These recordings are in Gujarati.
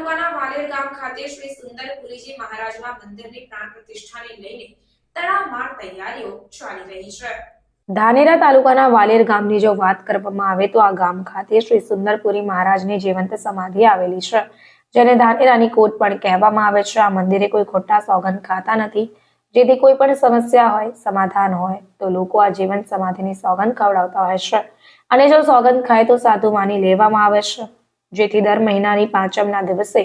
તાલુકાના વાલેર ગામ ખાતે શ્રી સુંદરપુરીજી મહારાજના મંદિરની પ્રાણ પ્રતિષ્ઠાને લઈને તડામાર તૈયારીઓ ચાલી રહી છે. ધાનેરા તાલુકાના વાલેર ગામની જો વાત કરવામાં આવે તો આ ગામ ખાતે શ્રી સુંદરપુરી મહારાજની જીવંત સમાધિ આવેલી છે, જેને ધાનેરાની કોટ પણ કહેવામાં આવે છે. આ મંદિરે કોઈ ખોટા સોગંદ ખાતા નથી, જેથી કોઈ પણ સમસ્યા હોય, સમાધાન હોય, તો લોકો આ જીવંત સમાધિની સોગંદ ખવડાવતા હોય છે. અને જો સોગંદ ખાય તો સાધુ માની લેવામાં આવે છે. જેથી દર મહિનાની પાંચમના દિવસે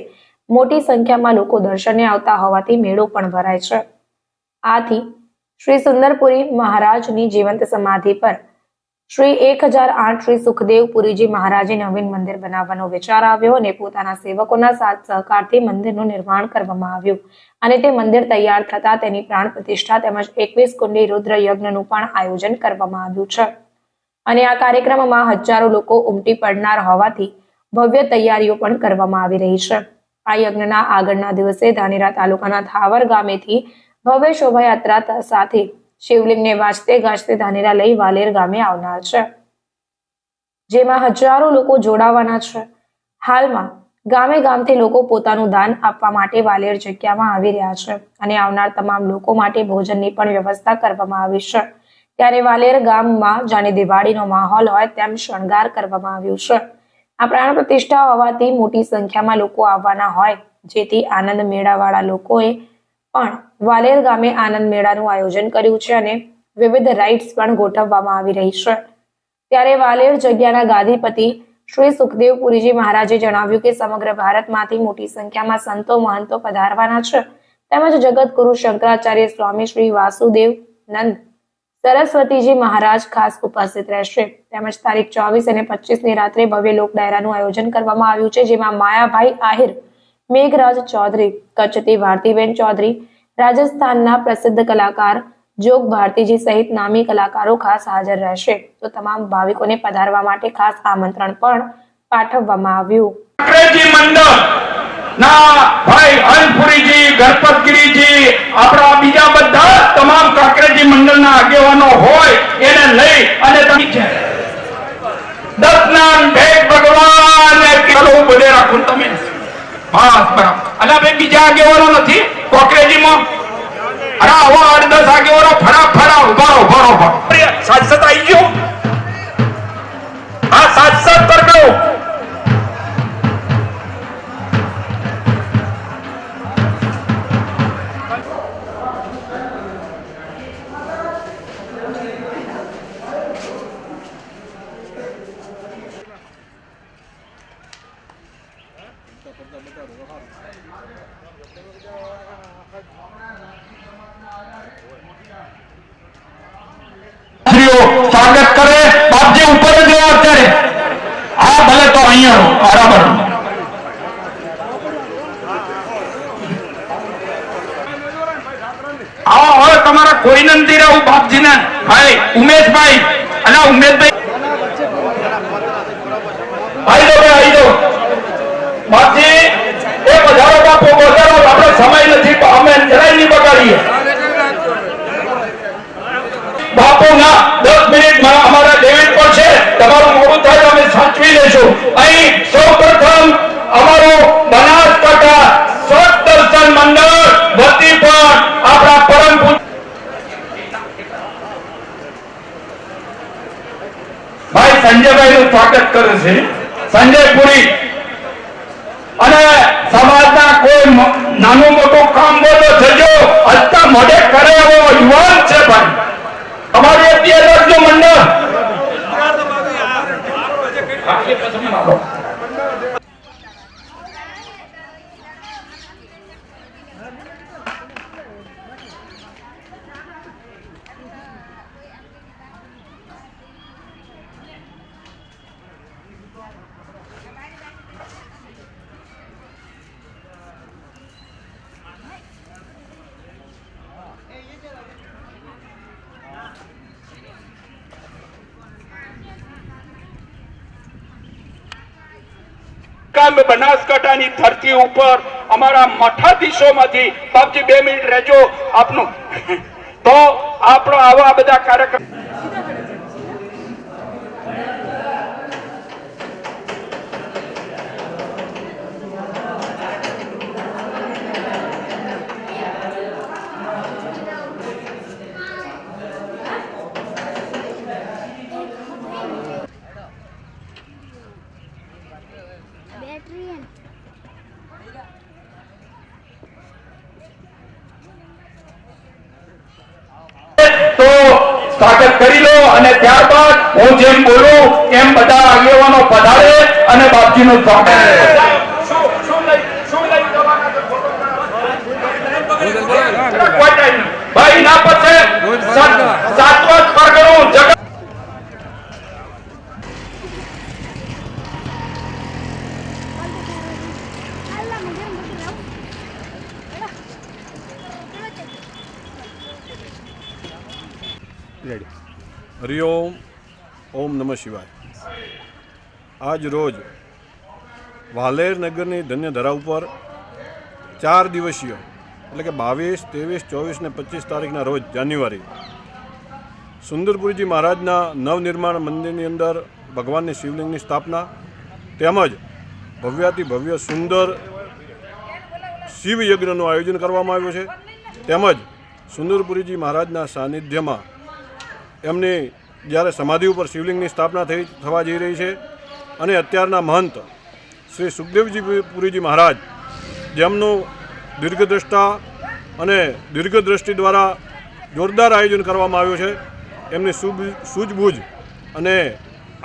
મોટી સંખ્યામાં લોકો દર્શને આવતા હોવાથી મેળો પણ ભરાય છે. આથી શ્રી સુંદરપુરી મહારાજની જીવંત સમાધિ પર શ્રી એક હજાર આઠ શ્રી સુખદેવ પુરીજી મહારાજે નવીન મંદિર બનાવવાનો વિચાર આવ્યો અને પોતાના સેવકોના સાથ સહકારથી મંદિરનું નિર્માણ કરવામાં આવ્યું અને તે મંદિર તૈયાર થતા તેની પ્રાણ પ્રતિષ્ઠા તેમજ એકવીસ કુંડી રુદ્ર યજ્ઞનું પણ આયોજન કરવામાં આવ્યું છે. અને આ કાર્યક્રમમાં હજારો લોકો ઉમટી પડનાર હોવાથી ભવ્ય તૈયારીઓ પણ કરવામાં આવી રહી છે. આ યજ્ઞના આગળના દિવસે ધાનેરા તાલુકાના થાવર ગામેથી ભવ્ય શોભાયાત્રા સાથે શિવલિંગને વાજતે ગાજતે ધાનેરા લઈ વાલેર ગામે આવનાર છે. જેમાં હજારો લોકો જોડાવાના છે. હાલમાં ગામે ગામથી લોકો પોતાનું દાન આપવા માટે વાલેર જગ્યામાં આવી રહ્યા છે અને આવનાર તમામ લોકો માટે ભોજનની પણ વ્યવસ્થા કરવામાં આવી છે. ત્યારે વાલેર ગામમાં જાણે દિવાળીનો માહોલ હોય તેમ શણગાર કરવામાં આવ્યું છે. આ પ્રાણ પ્રતિષ્ઠા હોવાથી મોટી સંખ્યામાં લોકો આવવાના હોય, જેથી આનંદ મેળાવાળા લોકોએ પણ વાલેર ગામે આનંદ મેળાનું આયોજન કર્યું છે અને વિવિધ રાઇડ્સ પણ ગોઠવવામાં આવી રહી છે. ત્યારે વાલેર જગ્યાના ગાદીપતિ શ્રી સુખદેવ પુરીજી મહારાજે જણાવ્યું કે સમગ્ર ભારતમાંથી મોટી સંખ્યામાં સંતો મહંતો પધારવાના છે. તેમજ જગતગુરુ શંકરાચાર્ય સ્વામી શ્રી વાસુદેવ નંદ સરસ્વતીજી મહારાજ ખાસ ઉપસ્થિત રહેશે. તેમજ તારીખ ચોવીસ અને પચીસની રાત્રે ભવ્ય લોક ડાયરાનું આયોજન કરવામાં આવ્યું છે, જેમાં માયાભાઈ આહિર, મેઘરાજ ચૌધરી, કચ્છથી ભારતીબેન ચૌધરી, રાજસ્થાનના પ્રસિદ્ધ કલાકાર જોગ ભારતીજી સહિત નામી કલાકારો ખાસ હાજર રહેશે. તો તમામ ભાવિકોને પધારવા માટે ખાસ આમંત્રણ પણ પાઠવવામાં આવ્યું. ના, ભાઈ અનપુરીજી ગણપતગીરીજી, આપણા બીજા બધા તમામ કાકરેજી મંડળના આગેવાનો હોય, એને લઈ અને તમે દસનાન ભેટ ભગવાન કેલો હું બધે રાખું, તમે બસ, બરાબર. અને ભાઈ બીજા આગેવાનો નથી, કોકરેજીમાં. અરે, આવા આઠ દસ આગેવાનો ફરા ફરા ઊભા ઊભા ઊભા રહો. સાત સાત આવી ગયો બરાબર. આવો હવે તમારા કોઈ નથી રહેવું બાપજીને. ભાઈ ઉમેશભાઈ અને ઉમેશભાઈ આવી જાઓ ભાઈ, આવી જાઓ બાપજી એ પધારો બાપુ પધારો આપણે સમય નથી અમે જરાય નહીં બગાડીએ બાપુ ના દસ મિનિટમાં અમારા ડેવિડ પર છે તમારું મોડું થાય તો અમે લેશું અહીં સૌ પ્રથમ અમારું બનાસકાંઠા સ્વચ્છ દર્શન મંડળ વતી પણ આપણા પરમ ભાઈ સંજયભાઈ નું સ્વાગત કરે છે. સંજય અને સમાજના કોઈ મ- નાનું મોટું કામ બોલો થજો. અત્યારે મોઢે કરે એવો યુવાન છે ભાઈ અમારી અત્યારે રાખજો મંડળ ગામ બનાસકાંઠાની ધરતી ઉપર અમારા મઠાધીશોમાંથી બાપજી બે મિનિટ રહેજો આપનું. તો આપણો આવા બધા કાર્યક્રમ ટ્રેન તો સ્વાગત કરી લો અને ત્યારબાદ હું જેમ બોલું એમ બધા આગેવાનો પધારે અને બાપજીનું સ્વાગત કરે. કોઈ ટાઈમ નહીં. ભાઈ ના પતે સાત- સાતવત પરગણું જગત અલ્લા મને મૂકી દઉં એડા રેડી હરિઓમ ઓમ નમઃ શિવાય આજ રોજ વાલેર નગરની ધન્ય ધરા ઉપર ચાર દિવસીય એટલે કે બાવીસ ત્રેવીસ ચોવીસ ને પચીસ તારીખના રોજ જાન્યુઆરી સુંદરપુરીજી મહારાજના નવનિર્માણ મંદિરની અંદર ભગવાનની શિવલિંગની સ્થાપના તેમજ ભવ્યાતિ ભવ્ય સુંદર શિવયજ્ઞનું આયોજન કરવામાં આવ્યું છે. તેમજ સુંદરપુરીજી મહારાજના સાનિધ્યમાં એમની જ્યારે સમાધિ ઉપર શિવલિંગની સ્થાપના થઈ થવા જઈ રહી છે અને અત્યારના મહંત શ્રી સુખદેવજી પુરીજી મહારાજ, જેમનું દીર્ઘદ્રષ્ટા અને દીર્ઘદ્રષ્ટિ દ્વારા જોરદાર આયોજન કરવામાં આવ્યું છે, એમની સૂઝબૂઝ અને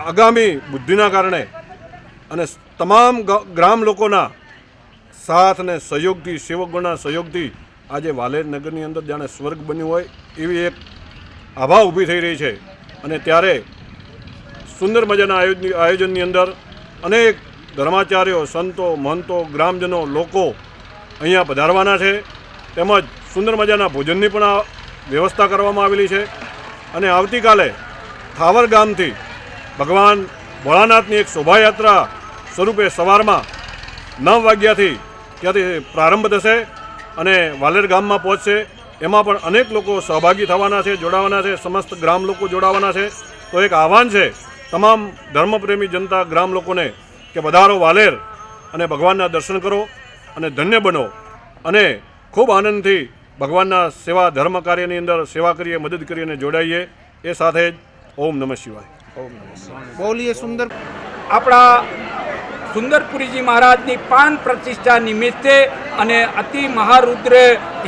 આગામી બુદ્ધિના કારણે અને તમામ ગ્રામ લોકોના સાથ અને સહયોગથી, સેવકોના સહયોગથી આજે વાલેર નગરની અંદર જાણે સ્વર્ગ બન્યું હોય એવી એક આભા ઊભી થઈ રહી છે. અને ત્યારે સુંદર મજાના આયોજન આયોજનની અંદર અનેક ધર્માચાર્યો, સંતો, મહંતો, ગ્રામજનો, લોકો અહીંયા પધારવાના છે. તેમજ સુંદર મજાના ભોજનની પણ વ્યવસ્થા કરવામાં આવેલી છે. અને આવતીકાલે થાવર ગામથી ભગવાન ભોળાનાથની એક શોભાયાત્રા સ્વરૂપે સવારમાં નવ વાગ્યાથી ત્યાંથી પ્રારંભ થશે અને વાલેર ગામમાં પહોંચશે. એમાં પણ અનેક લોકો સહભાગી થવાના છે, જોડાવાના છે, સમસ્ત ગ્રામ લોકો જોડાવાના છે. તો એક આહવાન છે, તમામ ધર્મપ્રેમી જનતા ગ્રામ લોકોને કે વધારો વાલેર અને ભગવાનના દર્શન કરો અને ધન્ય બનો અને ખૂબ આનંદથી ભગવાનના સેવા ધર્મ કાર્યની અંદર સેવા કરીએ, મદદ કરીએ અને જોડાઈએ. એ સાથે જ ઓમ નમઃ શિવાય. બોલીએ સુંદર આપણા સુંદરપુરીજી મહારાજની પાન પ્રતિષ્ઠા નિમિત્તે અને અતિ મહારુદ્ર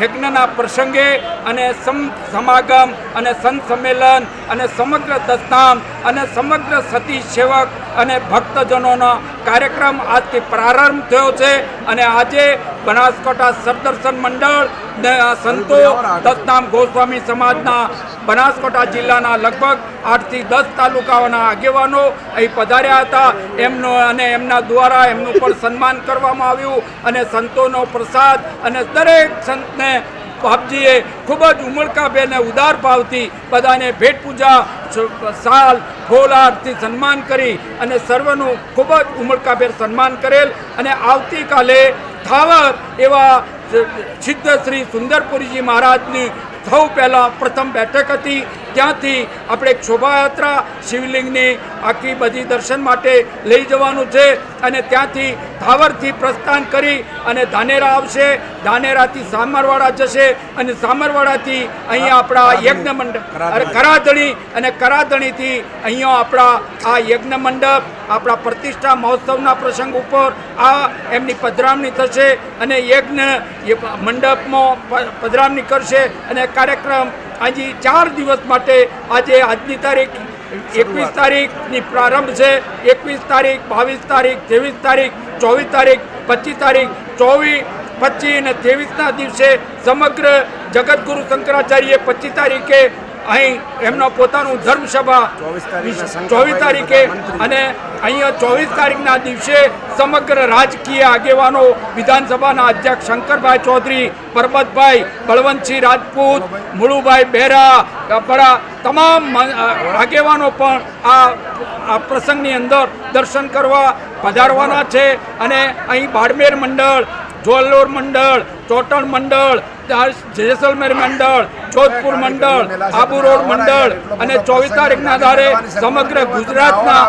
યજ્ઞના પ્રસંગે અને સમ, સમાગમ અને સંત સંમેલન અને સમગ્ર દસ્તામ અને સમગ્ર સતી સેવક અને ભક્તજનોનો કાર્યક્રમ આજથી પ્રારંભ થયો છે અને આજે બનાસકાંઠા સરદર્શન મંડળ સંતો દસનામ ગોસ્વામી સમાજના બનાસકાંઠા જિલ્લાના લગભગ આઠથી દસ તાલુકાઓના આગેવાનો અહીં પધાર્યા હતા. એમનો અને એમના દ્વારા એમનું પણ સન્માન કરવામાં આવ્યું અને સંતોનો પ્રસાદ અને દરેક સંતને બાપજીએ ખૂબ જ ઉમળકાભેર અને ઉદાર ભાવથી બધાને ભેટ પૂજા સાલ ફોલારથી સન્માન કરી અને સર્વનું ખૂબ જ ઉમળકાભેર સન્માન કરેલ અને આવતીકાલે થાવર એવા સિદ્ધ શ્રી સુંદરપુરીજી મહારાજની સૌ પહેલાં પ્રથમ બેઠક હતી. ત્યાંથી આપણે એક શોભાયાત્રા શિવલિંગની આખી બધી દર્શન માટે લઈ જવાનું છે અને ત્યાંથી ધાવરથી પ્રસ્થાન કરી અને ધાનેરા આવશે. ધાનેરાથી સામરવાડા જશે અને સામરવાડાથી અહીંયા આપણા યજ્ઞ મંડપ કરાધણી. અને કરાધણીથી અહીંયા આપણા આ યજ્ઞ મંડપ આપણા પ્રતિષ્ઠા મહોત્સવના પ્રસંગ ઉપર આ એમની પધરામણી થશે અને યજ્ઞ મંડપમાં પધરામણી કરશે અને કાર્યક્રમ આજે ચાર દિવસ માટે આજે આજની તારીખ એકવીસ તારીખની પ્રારંભ છે. એકવીસ તારીખ બાવીસ તારીખ ત્રેવીસ તારીખ ચોવીસ તારીખ પચીસ તારીખ ચોવીસ પચીસ અને ત્રેવીસના દિવસે સમગ્ર જગતગુરુ શંકરાચાર્ય પચીસ તારીખે અહીં એમનો પોતાનું ધર્મસભા ચોવીસ તારીખે અને અહીંયા ચોવીસ તારીખના દિવસે સમગ્ર રાજકીય આગેવાનો વિધાનસભાના અધ્યક્ષ શંકરભાઈ ચૌધરી પરબતભાઈ બળવંતસિંહ રાજપૂત મુળુભાઈ બેરા બડા તમામ આગેવાનો પણ આ આ પ્રસંગની અંદર દર્શન કરવા પધારવાના છે. અને અહીં બાડમેર મંડળ જોલોર મંડળ ચોટણ મંડળ જેસલમેર મંડળ, જોધપુર મંડળ, આબુ રોડ મંડળ અને ચોવીસ તારીખના આધારે સમગ્ર ગુજરાતના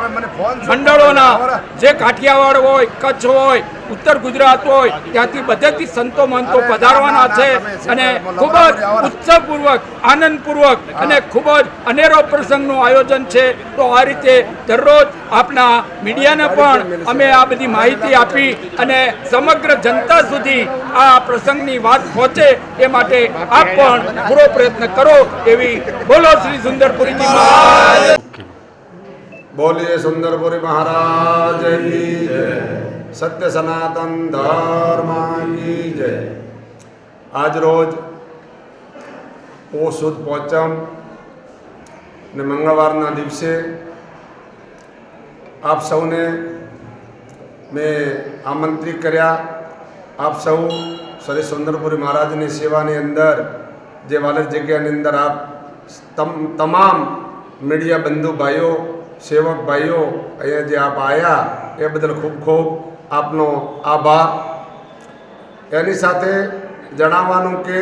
મંડળોના જે કાઠિયાવાડ હોય, કચ્છ હોય ઉત્તર ગુજરાત હોય ત્યાંથી બધેથી સંતો મહંતો પધારવાના છે અને ખૂબ જ ઉત્સવપૂર્વક આનંદપૂર્વક અને ખૂબ જ અનેરો પ્રસંગનું આયોજન છે. તો આ રીતે દરરોજ આપના મીડિયાને પણ અમે આ બધી માહિતી આપી અને સમગ્ર જનતા સુધી આ પ્રસંગની વાત પહોંચે એ માટે આપ પણ પૂરો પ્રયત્ન કરો એવી બોલો શ્રી સુંદરપુરીજી મહારાજ. બોલીએ સુંદરપુરી મહારાજ જય. સત્ય સનાતન ધર્મ કી જય. આજ રોજ પોષ સુદ પોચમ ને મંગળવારના દિવસે આપ સૌને મેં આમંત્રિત કર્યા. આપ સૌ શ્રી સુંદરપુરી મહારાજની સેવાની અંદર, જે વાલર જગ્યાની અંદર આપ તમ- તમામ મીડિયા બંધુ ભાઈઓ, સેવક ભાઈઓ અહીંયા જે આપ આવ્યા એ બદલ ખૂબ ખૂબ આપનો આભાર. એની સાથે જણાવવાનું કે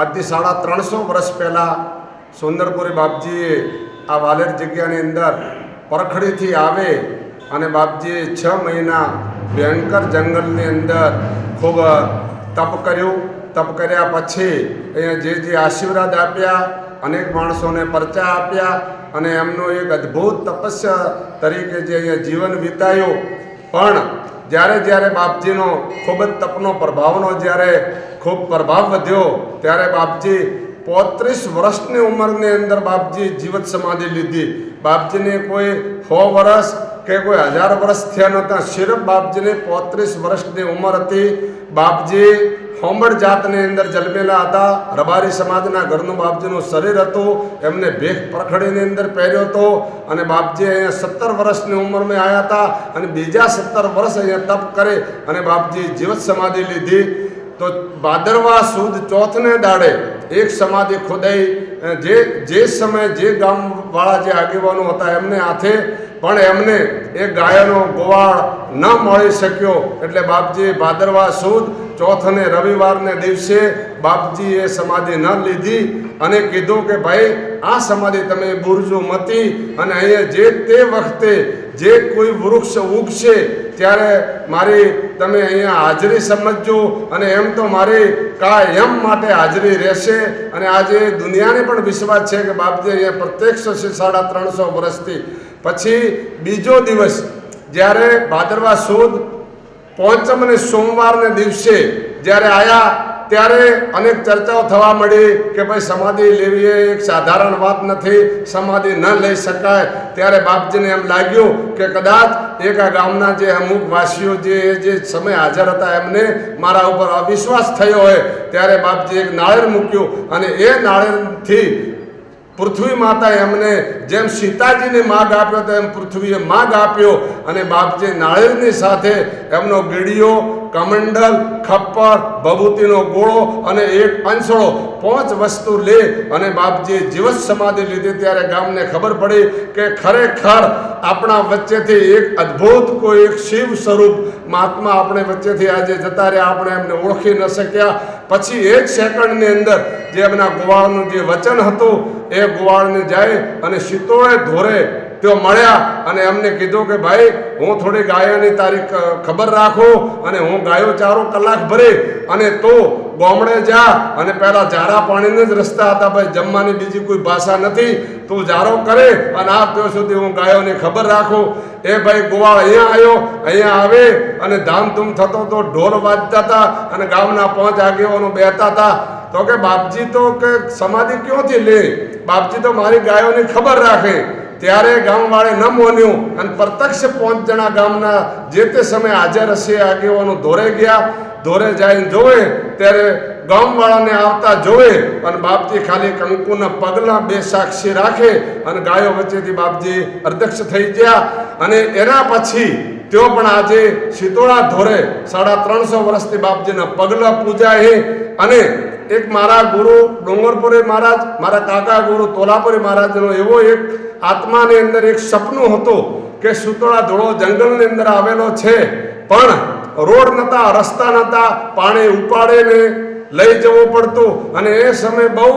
આજથી સાડા ત્રણસો વર્ષ પહેલાં સુંદરપુરી બાપજીએ આ વાલેર જગ્યાની અંદર પરખડીથી આવે અને બાપજીએ છ મહિના ભયંકર જંગલની અંદર ખૂબ તપ કર્યું. તપ કર્યા પછી અહીંયા જે જે આશીર્વાદ આપ્યા, અનેક માણસોને પરચા આપ્યા અને એમનો એક અદ્ભુત તપસ્યા તરીકે જે અહીંયા જીવન વિતાયું. પણ જ્યારે જ્યારે બાપજીનો ખૂબ જ તપનો પ્રભાવનો જ્યારે ખૂબ પ્રભાવ વધ્યો, ત્યારે બાપજી પોત્રીસ વર્ષની ઉંમરની અંદર બાપજી જીવત સમાધિ લીધી. બાપજીને કોઈ સો વર્ષ કે કોઈ હજાર વર્ષ થયા નહોતા. સિરફ બાપજીને પોત્રીસ વર્ષની ઉંમર હતી. બાપજી હોમડ જાતની અંદર જન્મેલા હતા. રબારી સમાજના ઘરનું બાપજીનું શરીર હતું. એમને ભેખ પરખડીની અંદર પહેર્યો હતો અને બાપજી અહીંયા સત્તર વર્ષની ઉંમરમાં આવ્યા હતા અને બીજા સત્તર વર્ષ અહીંયા તપ કરે અને બાપજી જીવત સમાધિ લીધી. તો ભાદરવા સુદ ચોથને દાડે એક સમાધિ ખોદાઈ જે જે સમયે જે ગામવાળા જે આગેવાનો હતા એમને હાથે, પણ એમને એ ગાયનો ગોવાળ ન મળી શક્યો. એટલે બાપજી ભાદરવા સુદ, ચોથ અને રવિવારને દિવસે બાપજી એ સમાધિ ન લીધી અને કીધું કે ભાઈ, આ સમાધિ તમે બુરજો મતી અને અહીંયા જે તે વખતે જે કોઈ વૃક્ષ ઉગશે, ત્યારે મારી તમે અહીંયા હાજરી સમજજો અને એમ તો મારી કાયમ માટે હાજરી રહેશે. અને આજે દુનિયાને પણ વિશ્વાસ છે કે બાપજી અહીંયા પ્રત્યક્ષ છે સાડા ત્રણસો વર્ષથી. પછી બીજો દિવસ, જ્યારે ભાદરવા સુદ પંચમ અને સોમવારને દિવસે, જ્યારે આયા ત્યારે અનેક ચર્ચાઓ થવા મળી કે ભાઈ સમાધિ લેવી એ એક સાધારણ વાત નથી, સમાધિ ન લઈ શકાય. ત્યારે બાપજીને એમ લાગ્યું કે કદાચ એક આ ગામના જે અમુક વાસીઓ જે જે સમય હાજર હતા એમને મારા ઉપર અવિશ્વાસ થયો હોય, ત્યારે બાપજી એક નાળેર મૂક્યું અને એ નાળેરથી પૃથ્વી માતાએ એમને જેમ સીતાજીને માગ આપ્યો તો એમ પૃથ્વીએ માગ આપ્યો અને બાપજી નાળેરની સાથે એમનો ગીડીઓ કમંડલ, ખપ્પર ભભૂતિનો ગોળો અને એક અંસળો પાંચ વસ્તુ લે અને બાપજીએ જીવત સમાધિ લીધી ત્યારે ગામને ખબર પડી કે ખરેખર આપણા વચ્ચેથી એક અદ્ભુત કોઈ એક શિવ સ્વરૂપ મહાત્મા આપણે વચ્ચેથી આજે જતા રહ્યા, આપણે એમને ઓળખી ન શક્યા. પછી એક સેકન્ડની અંદર જે એમના ગોવાળનું જે વચન હતું, એ ગોવાળને જાય અને શીતોળે ધોરે તેઓ મળ્યા અને એમને કીધું કે ભાઈ, હું થોડી ગાયોની તારીખ ખબર રાખું અને હું ગાયો ચારો કલાક ભરે અને તો ગામડે જા અને પહેલાં ઝારા પાણીને જ રસ્તા હતા ભાઈ, જમવાની બીજી કોઈ ભાષા નથી. તું ઝારો કરે અને આ ત્યાં સુધી હું ગાયોની ખબર રાખું. એ ભાઈ ગોવાળ અહીંયા આવ્યો, અહીંયા આવે અને ધામધૂમ થતો તો ઢોલ વાજતા હતા અને ગામના પાંચ આગેવાનો બેહતા હતા. તો કે બાપજી તો કે સમાધિ ક્યોંથી લે? બાપજી તો મારી ગાયોની ખબર રાખે. ત્યારે ગામવાળે ન મોન્યું અને પ્રત્યક્ષ પાંચ જણા ગામના જે તે સમયે હાજર હશે, આગેવાનો ધોરે ગયા. ધોરે જઈને જોવે, ત્યારે ગામવાળાને આવતા જોવે અને બાપજી ખાલી કંકુના પગલા બે સાક્ષી રાખે અને ગાયો વચ્ચેથી બાપજી અધ્યક્ષ થઈ ગયા. અને એના પછી તેઓ પણ આજે શીતોળા ધોરે સાડા ત્રણસો વર્ષથી બાપજીના પગલા પૂજાય અને એક મારા ગુરુ ડુંગરપુરે મહારાજ, મારા કાકા ગુરુ તોલાપુરે મહારાજનો એવો એક આત્માની અંદર એક સપનું હતું કે સુતોળા ધોળો જંગલની અંદર આવેલો છે. પણ રોડ નતા, રસ્તા નતા, પાણી ઉપાડે ને લઈ જવું પડતું અને એ સમય બહુ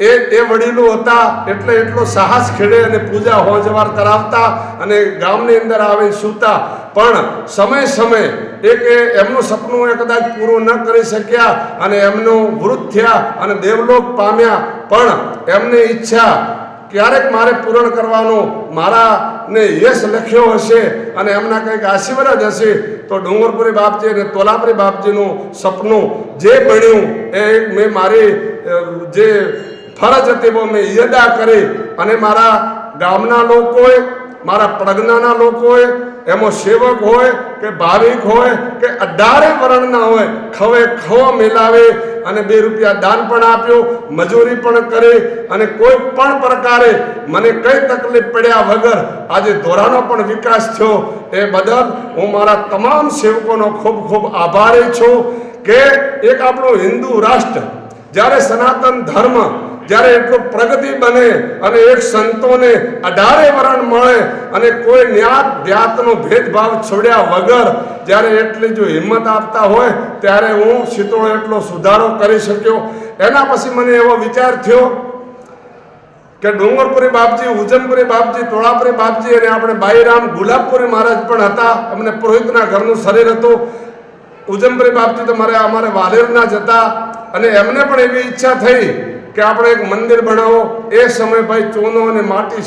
એ એ વડીલો હતા એટલે એટલો સાહસ ખેડે અને પૂજા હોજવાર કરાવતા અને ગામની અંદર આવી સૂતા. પણ સમય સમય એક કે એમનું સપનું એ કદાચ પૂરું ન કરી શક્યા અને એમનું વૃદ્ધ થયા અને દેવલોક પામ્યા, પણ એમની ઈચ્છા ક્યારેક મારે પૂરણ કરવાનું, મારાને યશ લખ્યો હશે અને એમના કંઈક આશીર્વાદ હશે, તો ડુંગરપુરી બાપજી અને તોલાપુરી બાપજીનું સપનું જે બન્યું એ મેં મારી જે ફરજ હતી બહુ મેં યદા કરી અને મારા ગામના લોકોએ, મારા પ્રજ્ઞાના લોકોએ એમાં સેવક હોય કે ભાવિક હોય કે અઢારે વર્ણના હોય, ખવે ખવ મિલાવે અને બે રૂપિયા દાન પણ આપ્યો, મજૂરી પણ કરે અને કોઈ પણ પ્રકારે મને કઈ તકલીફ પડ્યા વગર આજે ધોરાનો પણ વિકાસ થયો. એ બદલ હું મારા તમામ સેવકોનો ખૂબ ખૂબ આભારી છું કે એક આપણું હિન્દુ રાષ્ટ્ર જ્યારે સનાતન ધર્મ જ્યારે એટલો પ્રગતિ બને અને એક સંતોને અઢારે વરણ મળે અને કોઈ જ્ઞાત જ્ઞાતનો ભેદભાવ છોડ્યા વગર જ્યારે એટલી જો હિંમત આપતા હોય, ત્યારે હું શીતળો એટલો સુધારો કરી શક્યો. એના પછી મને એવો વિચાર થયો કે ડુંગરપુરી બાપજી, ઉજમપુરી બાપજી ટોળાપુરી બાપજી અને આપણે બાઈરામ ગુલાબપુરી મહારાજ પણ હતા. અમને પુરોહિતના ઘરનું શરીર હતું. ઉજમપુરી બાપજી તો મારે અમારે વાલેરના જ હતા અને એમને પણ એવી ઈચ્છા થઈ કે આપણે એક મંદિર બનાવો એ સમય ભાઈ ચૂનો અને માટી